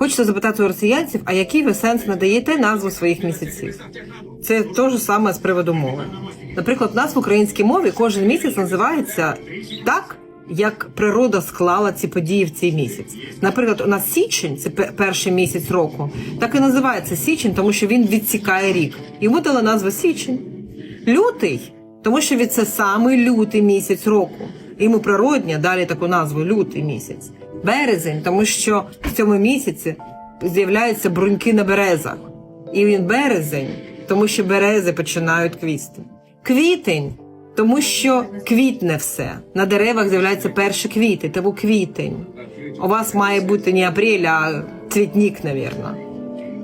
Хочеться запитати у росіянців, а який ви сенс надаєте назву своїх місяців? Це те ж саме з приводу мови. Наприклад, у нас в українській мові кожен місяць називається так, як природа склала ці події в цей місяць. Наприклад, у нас січень, це перший місяць року, так і називається січень, тому що він відсікає рік. Йому дали назву січень. Лютий, тому що від це самий лютий місяць року. Йому природня далі таку назву лютий місяць. Березень, тому що в цьому місяці з'являються бруньки на березах. І він березень, тому що берези починають квісти. Квітень, тому що квітне все. На деревах з'являються перші квіти, тому квітень. У вас має бути не апрель, а цвітник, навірно.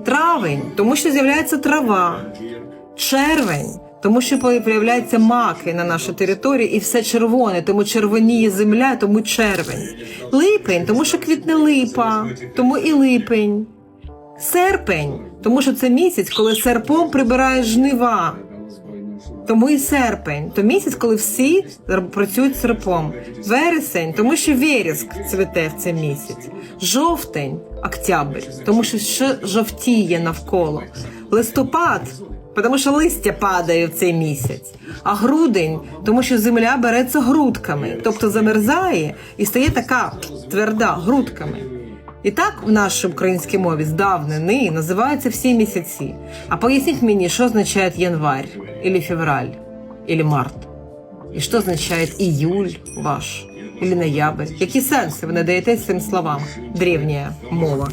Травень, тому що з'являється трава. Червень, тому що появляються маки на нашій території, і все червоне, тому червоніє земля, тому червень. Липень, тому що квітне липа, тому і липень. Серпень, тому що це місяць, коли серпом прибирає жнива. Тому і серпень, то місяць, коли всі працюють серпом. Вересень, тому що вереск цвіте в цей місяць. Жовтень, октябрь, тому що ще жовтіє навколо. Листопад, тому що листя падає в цей місяць. А грудень, тому що земля береться грудками, тобто замерзає і стає така тверда грудками. І так в нашій українській мові з давнини називаються всі місяці. А поясніть мені, що означає январь, или февраль, или март? І що означає іюль ваш, или ноябрь? Які сенси ви надаєте цим словам? Древня мова.